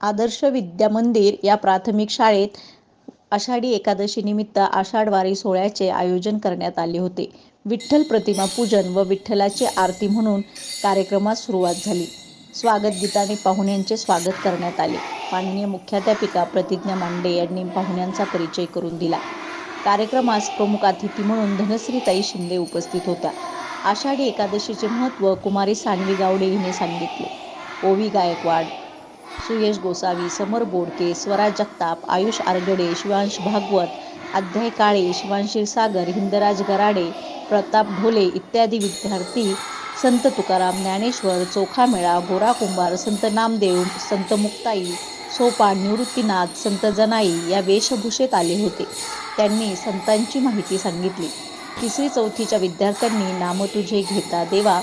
आदर्श विद्या मंदिर या प्राथमिक शाळेत आषाढी एकादशीनिमित्त आषाढवारी सोहळ्याचे आयोजन करण्यात आले होते. विठ्ठल प्रतिमा पूजन व विठ्ठलाची आरती म्हणून कार्यक्रमास सुरुवात झाली. स्वागत गीताने पाहुण्यांचे स्वागत करण्यात आले. माननीय मुख्याध्यापिका प्रतिज्ञा मांडे यांनी पाहुण्यांचा परिचय करून दिला. कार्यक्रमास प्रमुख अतिथी म्हणून धनश्रीताई शिंदे उपस्थित होत्या. आषाढी एकादशीचे महत्त्व कुमारी सानवी गावडे हिने सांगितले. ओवी गायकवाड सुयश गोसावी समर बोडके स्वराज जगताप आयुष आरगडे शिवांश भागवत अध्याय काळे शिवांश सागर हिंदराज गराडे प्रताप ढोले इत्यादी विद्यार्थी संत तुकाराम ज्ञानेश्वर चोखामेळा गोरा कुंभार संत नामदेव संत मुक्ताई सोपान निवृत्तीनाथ संत जनाई या वेशभूषेत आले होते. त्यांनी संतांची माहिती सांगितली. तिसरी चौथीच्या विद्यार्थ्यांनी नाम तुझे घेता देवा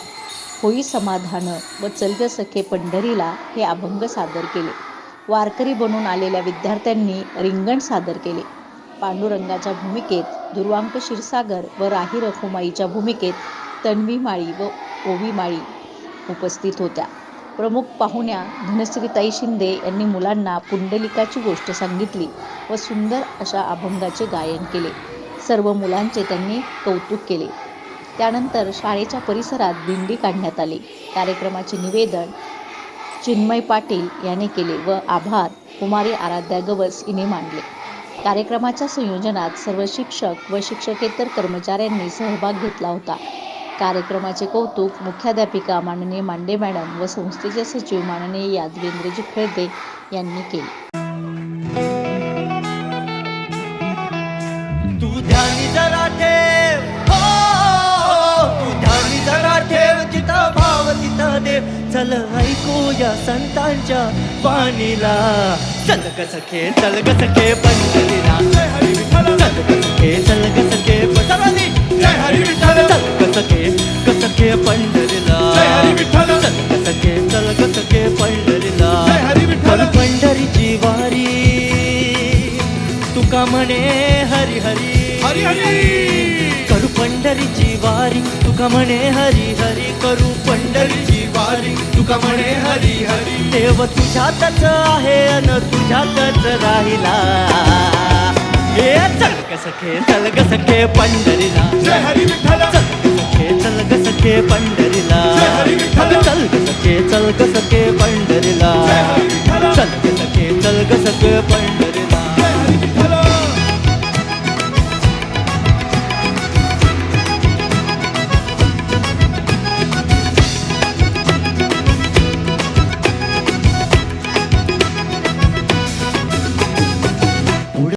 होई समाधान व चलग सखे पंढरीला हे अभंग सादर केले. वारकरी बनून आलेल्या विद्यार्थ्यांनी रिंगण सादर केले. पांडुरंगाच्या भूमिकेत दुर्वांक क्षीरसागर व राही रखुमाईच्या भूमिकेत तन्वी माळी व ओवी माळी उपस्थित होत्या. प्रमुख पाहुण्या धनश्रीताई शिंदे यांनी मुलांना पुंडलिकाची गोष्ट सांगितली व सुंदर अशा अभंगाचे गायन केले. सर्व मुलांचे त्यांनी कौतुक केले. त्यानंतर शाळेच्या परिसरात दिंडी काढण्यात आली. कार्यक्रमाचे निवेदन चिन्मय पाटील याने केले व आभार. कुमारी आराध्या गवस हिने मांडले कार्यक्रमाच्या संयोजनात सर्व शिक्षक व शिक्षकेतर कर्मचाऱ्यांनी सहभाग घेतला होता. कार्यक्रमाचे कौतुक मुख्याध्यापिका माननीय मांडे मॅडम व संस्थेचे सचिव माननीय यादवेंद्रजी खेळदे यांनी केले. तू ध्यानी जरा चल ऐकूया संतांच्या वाणीला. चल ग सखे चल ग सखे पंढरीला. चल ग सखे चल ग सखे पंढरी जय हरी विठ्ठल चल ग सखे ग सखे पंढरीला जय हरी विठ्ठल चल ग सखे चल ग सखे पंढरीला. विठ्ठल पंढरीची वारी. तुका म्हणे हरी हरी. हरी हरी. करू पंढरीची वारी. तुका म्हणे हरी हरी करू पंढरीची वारी. तुका म्हणे हरी हरी. देव तुझ्यातच आहे अन तुझ्यातच राहिला. हे चल ग सखे चल सखे पंढरीला. सखे चल ग सखे पंढरीला. चल ग सखे चल ग सखे पंढरीला. चल ग सखे चल ग सखे पंढरीला.